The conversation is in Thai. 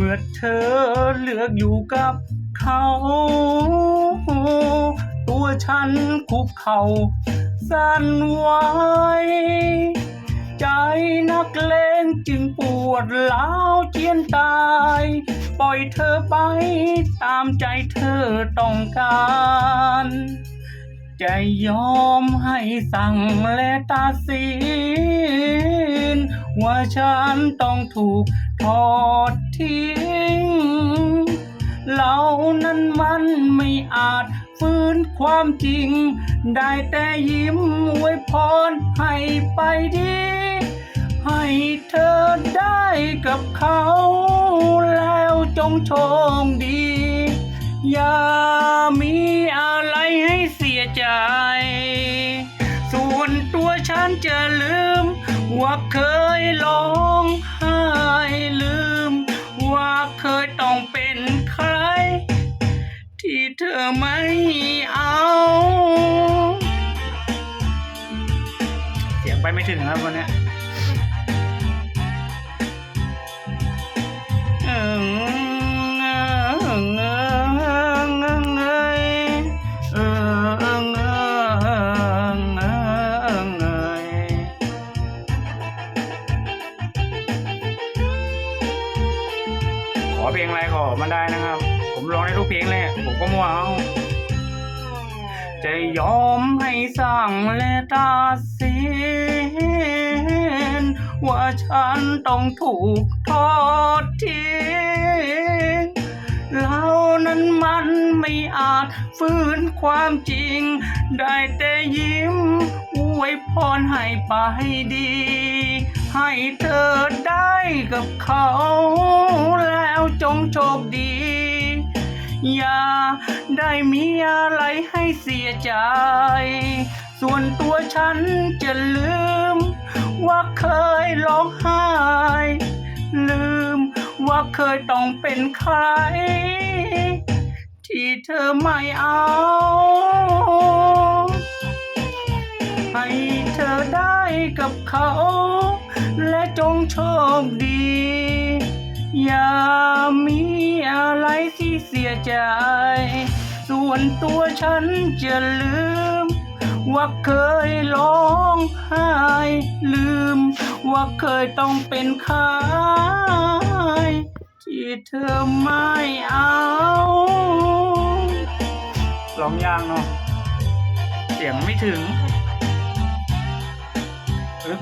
เมื่อเธอเลือกอยู่กับเขา ตัวฉันคุกเข่าสั่นไหวใจนักเลงจึงปวดร้าวเจียนตาย ปล่อยเธอไปตามใจเธอต้องการจะยอมให้สั่งและตัดสินว่าฉันต้องถูกทอด ทิ้ง เรานั้นมันไม่อาจฟื้นความจริง ได้แต่ยิ้มอวยพรให้ไปดี ให้เธอได้กับเขาแล้วจงโชคดี อย่ามีอะไรให้เสียใจ ส่วนตัวฉันจะลืม ว่าเคยร้องไห้ลืม เธอไม่เอา เสียงไปไม่ถึงครับวันนี้ขอเพลงอะไรขอมาได้นะครับ ผมร้องได้ทุกเพลงเลยผมก็มัวเอาจะยอมให้สั่งและตัดสินว่าฉันต้องถูกทอดทิ้งเรานั้นมันไม่อาจฟื้นความจริง ได้แต่ยิ้มอวยพรให้ไปดี ให้เธอได้กับเขา แล้วจงโชคดี อย่าได้มีอะไรให้เสียใจ ส่วนตัวฉันจะลืม ว่าเคยร้องไห้ ลืมว่าเคยต้องเป็นใคร ที่เธอไม่เอาให้เธอได้กับเขา และจงโชคดี อย่ามีอะไร เสียใจ ส่วนตัวฉันจะลืม ว่าเคยร้องไห้ลืม ว่าเคยต้องเป็นขายที่เธอไม่เอาลองยางเนาะเสียงไม่ถึงอึ๊